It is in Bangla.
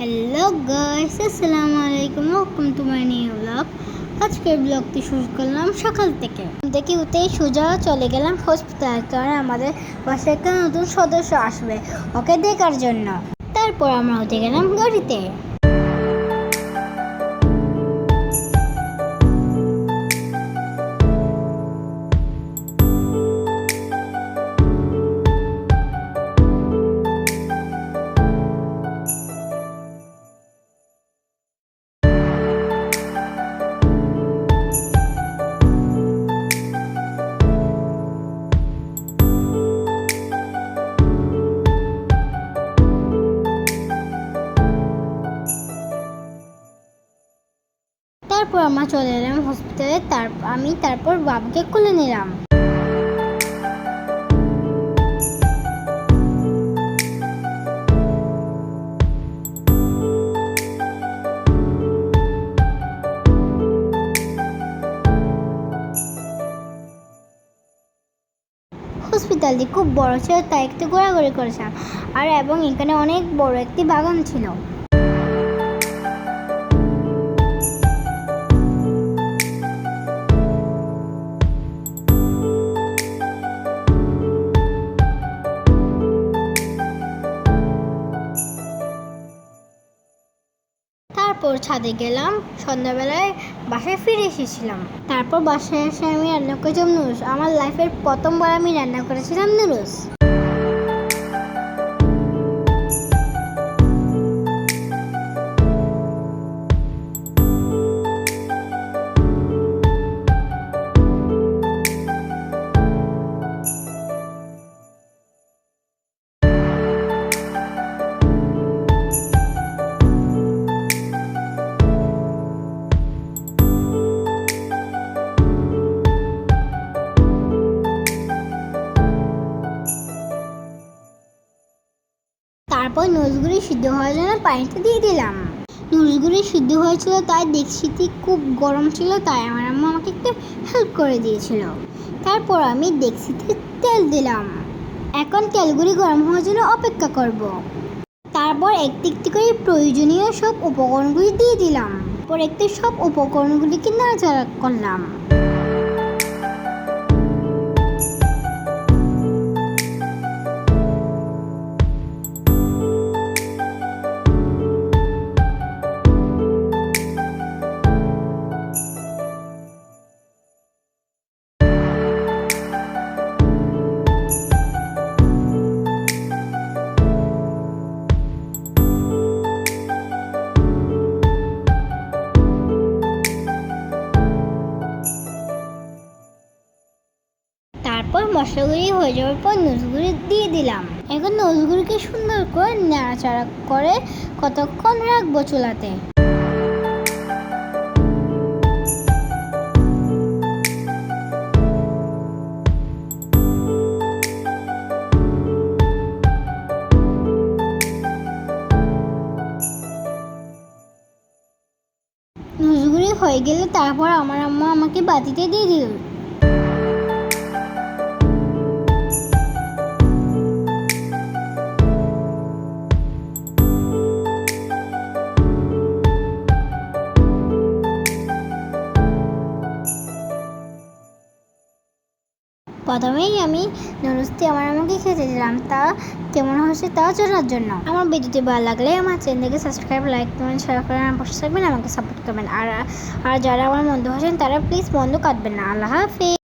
হ্যালো গাইস আসসালামু আলাইকুম। Welcome to my new blog আজকের ব্লগটি শুরু করলাম সকাল থেকে। দেখি উঠেই সোজা চলে গেলাম হসপিটাল কারণ আমাদের বাসায় একটা নতুন সদস্য আসবে, ওকে দেখার জন্য। তারপর আমরা উঠে গেলাম গাড়িতে। তারপর আমরা চলে এলাম হসপিটালে তার, আমি তারপর বাবুকে কোলে নিলাম। হসপিটালটি খুব বড় ছিল, তাই একটু ঘোরাঘুরি করেছিলাম। আর এবং এখানে অনেক বড় একটি বাগান ছিল। তারপর ছাদে গেলাম, সন্ধ্যাবেলায় বাসায় ফিরে এসেছিলাম। তারপর বাসায় এসে আমি রান্না করেছিলাম নুডলস। আমার লাইফের প্রথমবার আমি রান্না করেছিলাম নুডলস। তারপর নুডলসগুলি সিদ্ধ হওয়ার জন্য পানিতে দিয়ে দিলাম। নুডলসগুলি সিদ্ধ হয়েছিল তাই দেখছিটি খুব গরম ছিল, তাই আমার আম্মা আমাকে একটু হেল্প করে দিয়েছিল। তারপর আমি দেখছিতে তেল দিলাম। এখন তেলগুলি গরম হওয়ার জন্য অপেক্ষা করব। তারপর একটি একটি করে প্রয়োজনীয় সব উপকরণগুলি দিয়ে দিলাম। পর একটি সব উপকরণগুলিকে নাড়াচাড়া করলাম। তারপর মশলাগুলি হয়ে যাওয়ার পর নুডলসগুলি দিয়ে দিলাম। এখন নুডলসগুলিকে সুন্দর করে নাড়াচাড়া করে কতক্ষণ রাখব চুলাতে? হয়ে গেলে তারপর আমার আম্মা আমাকে বাতিতে দিয়ে দিল। প্রথমেই আমি নুরুস্তি আমার আমাকে খেতে দিলাম। তা কেমন হয়েছে তা জানার জন্য। আমার ভিডিওটি ভালো লাগলে আমার চ্যানেলকে সাবস্ক্রাইব লাইক করবেন শেয়ার করে আমার পাশে থাকবেন, আমাকে সাপোর্ট করবেন। আর আর যারা আমার বন্ধু আছেন তারা প্লিজ বন্ধু কাটবেন না। আল্লাহ হাফিজ।